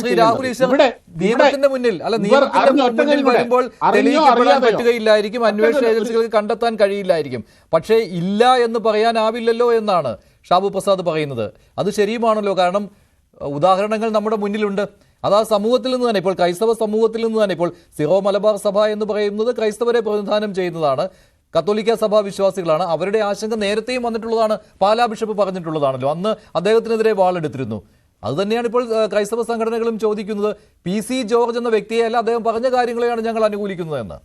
ശ്രീ. രാഹുൽ ഈശ്വർ നിയമത്തിന്റെ മുന്നിൽ അല്ല നിയമത്തിന്റെ മുന്നിൽ നിമിഷം വരുമ്പോൾ തെളിയിക്കപ്പെടാൻ പറ്റുകയില്ലായിരിക്കും അന്വേഷണ ഏജൻസികൾക്ക് കണ്ടെത്താൻ കഴിയില്ലായിരിക്കും. പക്ഷേ ഇല്ല എന്ന് പറയാനാവില്ലല്ലോ എന്നാണ് ഷാബു പ്രസാദ് പറയുന്നത്. അത് ശരിയുമാണല്ലോ കാരണം ഉദാഹരണങ്ങൾ നമ്മുടെ മുന്നിലുണ്ട്. അത് ആ സമൂഹത്തിൽ നിന്ന് തന്നെ ഇപ്പോൾ ക്രൈസ്തവ സമൂഹത്തിൽ നിന്ന് തന്നെ ഇപ്പോൾ സിറോ മലബാർ സഭ എന്ന് പറയുന്നത് ക്രൈസ്തവരെ പ്രതിനിധാനം ചെയ്യുന്നതാണ്. കത്തോലിക്ക സഭാ വിശ്വാസികളാണ്. അവരുടെ ആശങ്ക നേരത്തെയും വന്നിട്ടുള്ളതാണ്. പാലാ ബിഷപ്പ് പറഞ്ഞിട്ടുള്ളതാണല്ലോ. അന്ന് അദ്ദേഹത്തിനെതിരെ വാളെടുത്തിരുന്നു. അത് തന്നെയാണ് ഇപ്പോൾ ക്രൈസ്തവ സംഘടനകളും ചോദിക്കുന്നത്. പി സി ജോർജ് എന്ന വ്യക്തിയെയല്ല അദ്ദേഹം പറഞ്ഞ കാര്യങ്ങളെയാണ് ഞങ്ങൾ അനുകൂലിക്കുന്നത് എന്ന്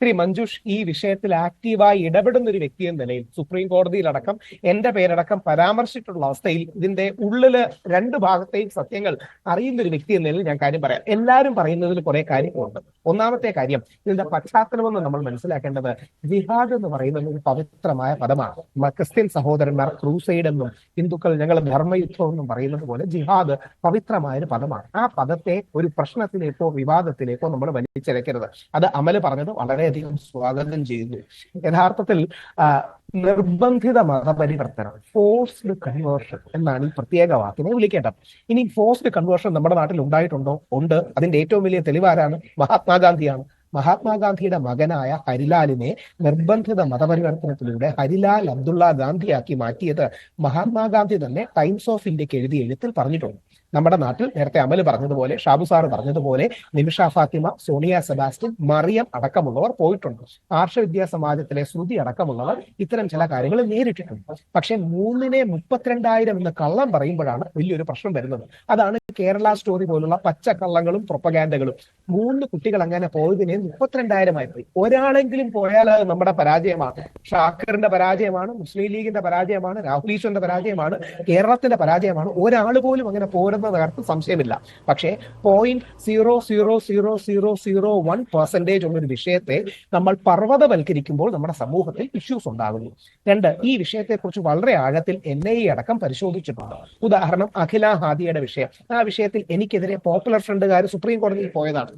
ശ്രീ മഞ്ജുഷ് ഈ വിഷയത്തിൽ ആക്റ്റീവായി ഇടപെടുന്ന ഒരു വ്യക്തി എന്ന നിലയിൽ സുപ്രീം കോടതിയിലടക്കം എന്റെ പേരടക്കം പരാമർശിച്ചിട്ടുള്ള അവസ്ഥയിൽ ഇതിന്റെ ഉള്ളിൽ രണ്ട് ഭാഗത്തെയും സത്യങ്ങൾ അറിയുന്ന ഒരു വ്യക്തി എന്ന നിലയിൽ ഞാൻ കാര്യം പറയാം. എല്ലാവരും പറയുന്നതിൽ കുറെ കാര്യങ്ങളുണ്ട്. ഒന്നാമത്തെ കാര്യം ഇതിന്റെ പശ്ചാത്തലമെന്ന് നമ്മൾ മനസ്സിലാക്കേണ്ടത് ജിഹാദ് എന്ന് പറയുന്നത് ഒരു പവിത്രമായ പദമാണ്. ക്രിസ്ത്യൻ സഹോദരന്മാർ ക്രൂസൈഡ് എന്നും ഹിന്ദുക്കൾ ഞങ്ങൾ ധർമ്മയുദ്ധം എന്നും പറയുന്നത് പോലെ ജിഹാദ് പവിത്രമായ ഒരു പദമാണ്. ആ പദത്തെ ഒരു പ്രശ്നത്തിലേക്കോ വിവാദത്തിലേക്കോ നമ്മൾ വലിച്ചിരക്കരുത് അത് അമൽ പറഞ്ഞത് വളരെയധികം സ്വാഗതം ചെയ്യുന്നു യഥാർത്ഥത്തിൽ നിർബന്ധിത മതപരിവർത്തനം ഫോഴ്സ്ഡ് കൺവേർഷൻ എന്നാണ് ഈ പ്രത്യേക വാക്കിനെ വിളിക്കേണ്ടത്. ഇനി ഫോഴ്സ്ഡ് കൺവേർഷൻ നമ്മുടെ നാട്ടിൽ ഉണ്ടായിട്ടുണ്ടോ? ഉണ്ട്. അതിന്റെ ഏറ്റവും വലിയ തെളിവാരാണ് മഹാത്മാഗാന്ധിയാണ്. മഹാത്മാഗാന്ധിയുടെ മകനായ ഹരിലാലിനെ നിർബന്ധിത മതപരിവർത്തനത്തിലൂടെ ഹരിലാൽ അബ്ദുള്ള ഗാന്ധിയാക്കി മാറ്റിയത് മഹാത്മാഗാന്ധി തന്നെ ടൈംസ് ഓഫ് ഇന്ത്യയ്ക്ക് എഴുതിയ എഴുത്തിൽ പറഞ്ഞിട്ടുണ്ട്. നമ്മുടെ നാട്ടിൽ നേരത്തെ അമൽ പറഞ്ഞതുപോലെ ഷാബു സാറ് പറഞ്ഞതുപോലെ നിമിഷ ഫാത്തിമ സോണിയ സെബാസ്റ്റ്യൻ മറിയം അടക്കമുള്ളവർ പോയിട്ടുണ്ട്. ആർഷവിദ്യാ സമാജത്തിലെ ശ്രുതി അടക്കമുള്ളവർ ഇത്തരം ചില കാര്യങ്ങൾ നേരിട്ടിട്ടുണ്ട്. പക്ഷെ മൂന്നിനെ മുപ്പത്തിരണ്ടായിരം എന്ന് കള്ളം പറയുമ്പോഴാണ് വലിയൊരു പ്രശ്നം വരുന്നത്. അതാണ് കേരള സ്റ്റോറി പോലുള്ള പച്ചക്കള്ളങ്ങളും പ്രൊപ്പഗാൻഡകളും. മൂന്ന് കുട്ടികൾ അങ്ങനെ പോയതിനെ മുപ്പത്തിരണ്ടായിരമായി പോയി ഒരാളെങ്കിലും പോയാൽ അത് നമ്മുടെ പരാജയമാണ്. ഷാക്കറിന്റെ പരാജയമാണ് മുസ്ലിം ലീഗിന്റെ പരാജയമാണ് രാഹുൽ ഈശ്വറിന്റെ പരാജയമാണ് കേരളത്തിന്റെ പരാജയമാണ്. ഒരാൾ പോലും അങ്ങനെ പോരുന്ന കാര്യത്തിൽ സംശയമില്ല. പക്ഷേ point zero zero zero zero zero one percentage ഉള്ളൊരു വിഷയത്തെ നമ്മൾ പർവതവൽക്കരിക്കുമ്പോൾ നമ്മുടെ സമൂഹത്തിൽ ഇഷ്യൂസ് ഉണ്ടാകുന്നു. രണ്ട് ഈ വിഷയത്തെക്കുറിച്ച് വളരെ ആഴത്തിൽ എൻ ഐ അടക്കം പരിശോധിച്ചിട്ടുണ്ട്. ഉദാഹരണം അഖില ഹാദിയുടെ വിഷയം. ആ വിഷയത്തിൽ എനിക്കെതിരെ പോപ്പുലർ ഫ്രണ്ടുകാർ സുപ്രീം കോടതിയിൽ പോയതാണ്.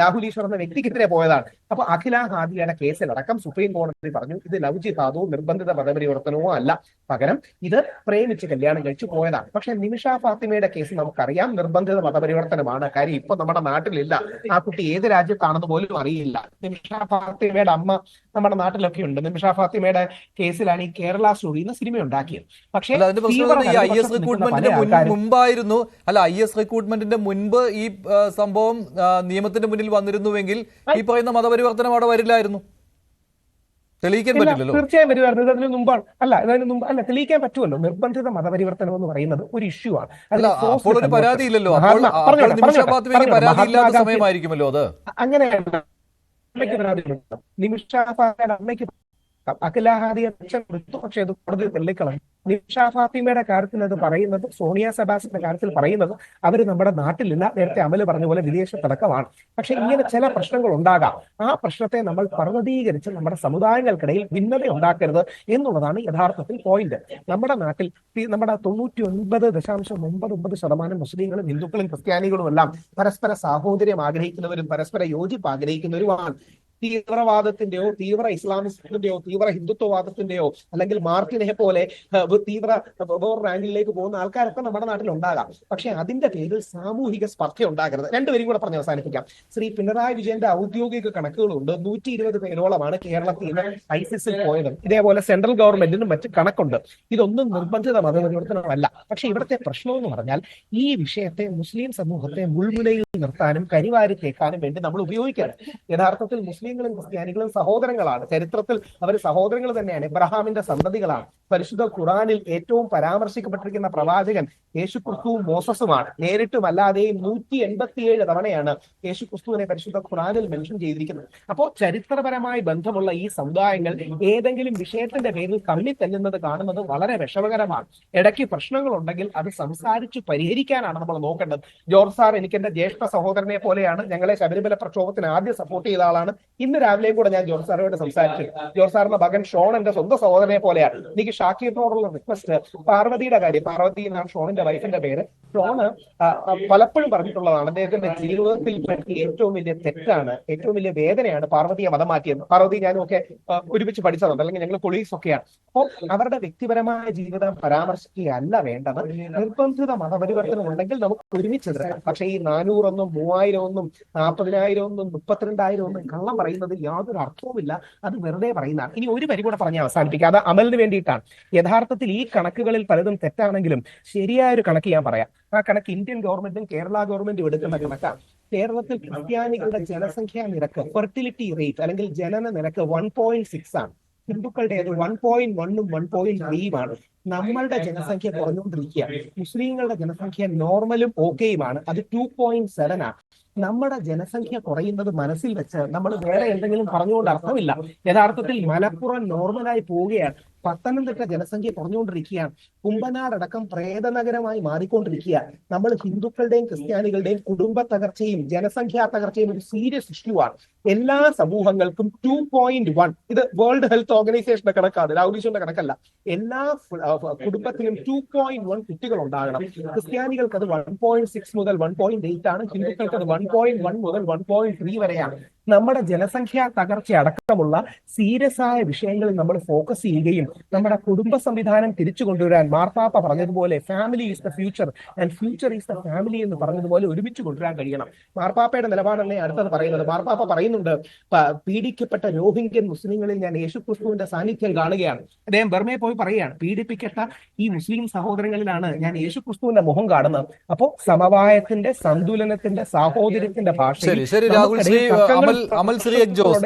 രാഹുൽ ഈശ്വർ എന്ന വ്യക്തിക്കെതിരെ പോയതാണ്. അപ്പൊ അഖില ഹാദിയുടെ കേസിലടക്കം സുപ്രീം കോടതി പറഞ്ഞു ഇത് ലവ് ജിഹാദോ നിർബന്ധിത മതപരിവർത്തനമോ അല്ല. പകരം ഇത് പ്രേമിച്ച് കല്യാണം കഴിച്ചു പോയതാണ്. പക്ഷെ നിമിഷ ഫാത്തിമയുടെ കേസ് നമുക്കറിയാം നിർബന്ധിത മതപരിവർത്തനമാണ് കാര്യം ഇപ്പൊ നമ്മുടെ നാട്ടിലില്ല. ആ കുട്ടി ഏത് രാജ്യത്താണെന്ന് പോലും അറിയില്ല. നിമിഷ ഫാത്തിമയുടെ അമ്മ നമ്മുടെ നാട്ടിലൊക്കെ ഉണ്ട്. നിമിഷ ഫാത്തിമയുടെ കേസിലാണ് ഈ കേരള സ്റ്റോറി എന്ന സിനിമ ഉണ്ടാക്കിയത്. പക്ഷേ ഐ എസ് മുമ്പായിരുന്നു. അല്ല ഐ എസ് റിക്രൂട്ട്മെന്റിന്റെ മുൻപ് ഈ സംഭവം നിയമത്തിന്റെ മുന്നിൽ വന്നിരുന്നുവെങ്കിൽ ഈ പറയുന്ന മതപരിവർത്തനം അവിടെ വരില്ലായിരുന്നു. തെളിയിക്കാൻ പറ്റില്ലല്ലോ. തീർച്ചയായും വരുമായിരുന്നു. അതിന് മുമ്പാണ്. അല്ല ഇതിന് മുമ്പ് അല്ല തെളിയിക്കാൻ പറ്റുമല്ലോ. നിർബന്ധിത മതപരിവർത്തനം എന്ന് പറയുന്നത് ഒരു ഇഷ്യൂ ആണ്. അതിൽ അല്ല അപ്പോൾ ഒരു. പരാതി ഇല്ലല്ലോ ഇല്ലാത്ത സമയമായിരിക്കുമല്ലോ അത്? അങ്ങനെയല്ല. അമ്മയ്ക്ക് നിമിഷ അമ്മയ്ക്ക് അഖിലാഹാദിയെ പക്ഷെ അത് കോടതി തള്ളിക്കളഞ്ഞു നിമിഷ ഫാത്തിമയുടെ കാര്യത്തിൽ അത് പറയുന്നത് സോണിയ സെബാസിന്റെ കാര്യത്തിൽ പറയുന്നത് അവർ നമ്മുടെ നാട്ടിലില്ല. നേരത്തെ അമൽ പറഞ്ഞ പോലെ വിദേശത്തടക്കമാണ് പക്ഷെ ഇങ്ങനെ ചില പ്രശ്നങ്ങൾ ഉണ്ടാകാം. ആ പ്രശ്നത്തെ നമ്മൾ പർവതീകരിച്ച് നമ്മുടെ സമുദായങ്ങൾക്കിടയിൽ ഭിന്നത ഉണ്ടാക്കരുത് എന്നുള്ളതാണ് യഥാർത്ഥത്തിൽ പോയിന്റ് നമ്മുടെ നാട്ടിൽ നമ്മുടെ തൊണ്ണൂറ്റി ഒൻപത് ദശാംശം ഒമ്പത് ഒമ്പത് ശതമാനം മുസ്ലിങ്ങളും ഹിന്ദുക്കളും ക്രിസ്ത്യാനികളും എല്ലാം പരസ്പര സാഹോദര്യം ആഗ്രഹിക്കുന്നവരും പരസ്പര യോജിപ്പ് ആഗ്രഹിക്കുന്നവരുമാണ്. തീവ്രവാദത്തിന്റെയോ തീവ്ര ഇസ്ലാമിസത്തിന്റെയോ തീവ്ര ഹിന്ദുത്വവാദത്തിന്റെയോ അല്ലെങ്കിൽ മാർട്ടിനെ പോലെ തീവ്ര റാങ്കിലേക്ക് പോകുന്ന ആൾക്കാരൊക്കെ നമ്മുടെ നാട്ടിൽ ഉണ്ടാകാം പക്ഷെ അതിന്റെ പേരിൽ സാമൂഹിക സ്പർദ്ധ ഉണ്ടാകരുത് രണ്ടുപേരും കൂടെ പറഞ്ഞ് അവസാനിപ്പിക്കാം. ശ്രീ പിണറായി വിജയന്റെ ഔദ്യോഗിക കണക്കുകളുണ്ട്. നൂറ്റി ഇരുപത് പേരോളമാണ് കേരളത്തിൽ നിന്ന് ഐസിസിൽ പോയത്. ഇതേപോലെ സെൻട്രൽ ഗവൺമെന്റിനും മറ്റ് കണക്കുണ്ട്. ഇതൊന്നും നിർബന്ധിത മതപരിവർത്തനമല്ല പക്ഷെ ഇവിടുത്തെ പ്രശ്നം എന്ന് പറഞ്ഞാൽ ഈ വിഷയത്തെ മുസ്ലിം സമൂഹത്തെ മുൾമുനയിൽ നിർത്താനും കരിവാരി തേക്കാനും വേണ്ടി നമ്മൾ ഉപയോഗിക്കണം യഥാർത്ഥത്തിൽ മുസ്ലിങ്ങളും ക്രിസ്ത്യാനികളും സഹോദരങ്ങളാണ്. ചരിത്രത്തിൽ അവർ സഹോദരങ്ങൾ തന്നെയാണ്. ഇബ്രഹാമിന്റെ സന്തതികളാണ്. പരിശുദ്ധ ഖുറാനിൽ ഏറ്റവും പരാമർശിക്കപ്പെട്ടിരിക്കുന്ന പ്രവാചകൻ യേശു ക്രിസ്തുവും മോസസുമാണ്. നേരിട്ടും അല്ലാതെയും നൂറ്റി എൺപത്തിയേഴ് തവണയാണ് യേശു ക്രിസ്തുവിനെ പരിശുദ്ധ ഖുറാനിൽ മെൻഷൻ ചെയ്തിരിക്കുന്നത്. അപ്പോൾ ചരിത്രപരമായി ബന്ധമുള്ള ഈ സമുദായങ്ങൾ ഏതെങ്കിലും വിഷയത്തിന്റെ പേരിൽ കമ്മി തല്ലുന്നത് കാണുന്നത് വളരെ വിഷമകരമാണ്. ഇടയ്ക്ക് പ്രശ്നങ്ങൾ ഉണ്ടെങ്കിൽ അത് സംസാരിച്ച് പരിഹരിക്കാനാണ് നമ്മൾ നോക്കേണ്ടത്. ജോർജ് സാർ എനിക്ക് എന്റെ ജ്യേഷ്ഠ സഹോദരനെ പോലെയാണ് ഞങ്ങളെ ശബരിമല പ്രക്ഷോഭത്തിന് ആദ്യം സപ്പോർട്ട് ചെയ്ത ആളാണ്. ഇന്ന് രാവിലെയും കൂടെ ഞാൻ ജോർജ് സാറിനോട് സംസാരിച്ചു. ജോർജ് സാറിന്റെ മകൻ ഷോൺ എന്റെ സ്വന്തം സഹോദരനെ പോലെയാണ്. എനിക്ക് ഷാക്കീറിനോടുള്ള റിക്വസ്റ്റ് പാർവതിയുടെ കാര്യം. പാർവതി എന്നാണ് ഷോണിന്റെ വൈഫിന്റെ പേര്. ഷോണ് പലപ്പോഴും പറഞ്ഞിട്ടുള്ളതാണ് അദ്ദേഹത്തിന്റെ ജീവിതത്തിൽ പറ്റിയ ഏറ്റവും വലിയ തെറ്റാണ് ഏറ്റവും വലിയ വേദനയാണ് പാർവതിയെ മതം മാറ്റിയത് പാർവതി ഞാനും ഒക്കെ ഒരുമിച്ച് പഠിച്ചതുണ്ട്. അല്ലെങ്കിൽ ഞങ്ങൾ കൊളീഗ്സ് ഒക്കെയാണ്. അപ്പോൾ അവരുടെ വ്യക്തിപരമായ ജീവിതം പരാമർശിക്കുകയല്ല വേണ്ടത്. നിർബന്ധിത മതപരിവർത്തനം ഉണ്ടെങ്കിൽ നമുക്ക് ഒരുമിച്ച് പക്ഷേ ഈ നാനൂറൊന്നും മൂവായിരം ഒന്നും നാൽപ്പതിനായിരം ഒന്നും മുപ്പത്തിരണ്ടായിരം ഒന്നും കള്ളം പറയുന്നതിൽ യാതൊരു അർത്ഥവുമില്ല അത് വെറുതെ പറയുന്നതാണ്. ഇനി ഒരു വരി കൂടെ പറഞ്ഞ് അവസാനിപ്പിക്കുക അത് അമലിന് വേണ്ടിയിട്ടാണ്. യഥാർത്ഥത്തിൽ ഈ കണക്കുകളിൽ പലതും തെറ്റാണെങ്കിലും ശരിയായ ഒരു കണക്ക് ഞാൻ പറയാം. ആ കണക്ക് ഇന്ത്യൻ ഗവൺമെന്റും കേരള ഗവൺമെന്റും എടുക്കുന്ന കണക്കാണ് കേരളത്തിൽ ക്രിസ്ത്യാനികളുടെ ജനസംഖ്യാ നിരക്ക് ഫെർട്ടിലിറ്റി റേറ്റ് അല്ലെങ്കിൽ ജനന നിരക്ക് വൺ പോയിന്റ് സിക്സ് ആണ്. ഹിന്ദുക്കളുടെ വൺ പോയിന്റ് വണ്ണും വൺ പോയിന്റ് ത്രീയുമാണ് നമ്മളുടെ ജനസംഖ്യ കുറഞ്ഞുകൊണ്ടിരിക്കുക മുസ്ലിങ്ങളുടെ ജനസംഖ്യ നോർമലും ഓക്കെയുമാണ് അത് ടു പോയിന്റ് സെവൻ ആണ് നമ്മുടെ ജനസംഖ്യ കുറയുന്നത് മനസ്സിൽ വെച്ച് നമ്മൾ വേറെ എന്തെങ്കിലും പറഞ്ഞുകൊണ്ട് അർത്ഥമില്ല. യഥാർത്ഥത്തിൽ മലപ്പുറം നോർമലായി പോവുകയാണ്. പത്തനംതിട്ട ജനസംഖ്യ കുറഞ്ഞുകൊണ്ടിരിക്കുകയാണ്. കുമ്പനാട് അടക്കം പ്രേതനഗരമായി മാറിക്കൊണ്ടിരിക്കുകയാണ്. നമ്മൾ ഹിന്ദുക്കളുടെയും ക്രിസ്ത്യാനികളുടെയും കുടുംബ തകർച്ചയും ജനസംഖ്യാ തകർച്ചയും ഒരു സീരിയസ് ഇഷ്യൂ ആണ്. എല്ലാ സമൂഹങ്ങൾക്കും ടു പോയിന്റ് വൺ ഇത് വേൾഡ് ഹെൽത്ത് ഓർഗനൈസേഷന്റെ കണക്കാണ്. രാഹുലിഷന്റെ കണക്കല്ല. എല്ലാ കുടുംബത്തിനും ടു പോയിന്റ് വൺ കുട്ടികൾ ഉണ്ടാകണം. ക്രിസ്ത്യാനികൾക്ക് അത് വൺ പോയിന്റ് സിക്സ് മുതൽ വൺ പോയിന്റ് എയ്റ്റ് ആണ്. ഹിന്ദുക്കൾക്ക് അത് വൺ പോയിന്റ് വൺ മുതൽ വൺ പോയിന്റ് ത്രീ വരെയാണ്. നമ്മുടെ ജനസംഖ്യാ തകർച്ച അടക്കമുള്ള സീരിയസ് ആയ വിഷയങ്ങളിൽ നമ്മൾ ഫോക്കസ് ചെയ്യുകയും നമ്മുടെ കുടുംബ സംവിധാനം തിരിച്ചു കൊണ്ടുവരാൻ മാർപ്പാപ്പ പറഞ്ഞതുപോലെ family is the future and future is the family എന്ന് പറഞ്ഞതുപോലെ ഒരുമിച്ച് കൊണ്ടുവരാൻ കഴിയണം. മാർപ്പാപ്പയുടെ നിലപാടല്ലേ അടുത്തത് പറയുന്നത്. മാർപ്പാപ്പ പറയുന്നുണ്ട് പീഡിക്കപ്പെട്ട രോഹിംഗ്യൻ മുസ്ലിങ്ങളിൽ ഞാൻ യേശുക്രിസ്തുവിന്റെ സാന്നിധ്യം കാണുകയാണ്. അദ്ദേഹം ബർമയെ പോയി പറയുകയാണ് പീഡിപ്പിക്കപ്പെട്ട ഈ മുസ്ലിം സഹോദരങ്ങളിലാണ് ഞാൻ യേശുക്രിസ്തുവിന്റെ മുഖം കാണുന്നത്. അപ്പോ സമവായത്തിന്റെ സന്തുലനത്തിന്റെ സാഹോദര്യത്തിന്റെ ഭാഷയിൽ അമൽ അമൽ ജോസ്.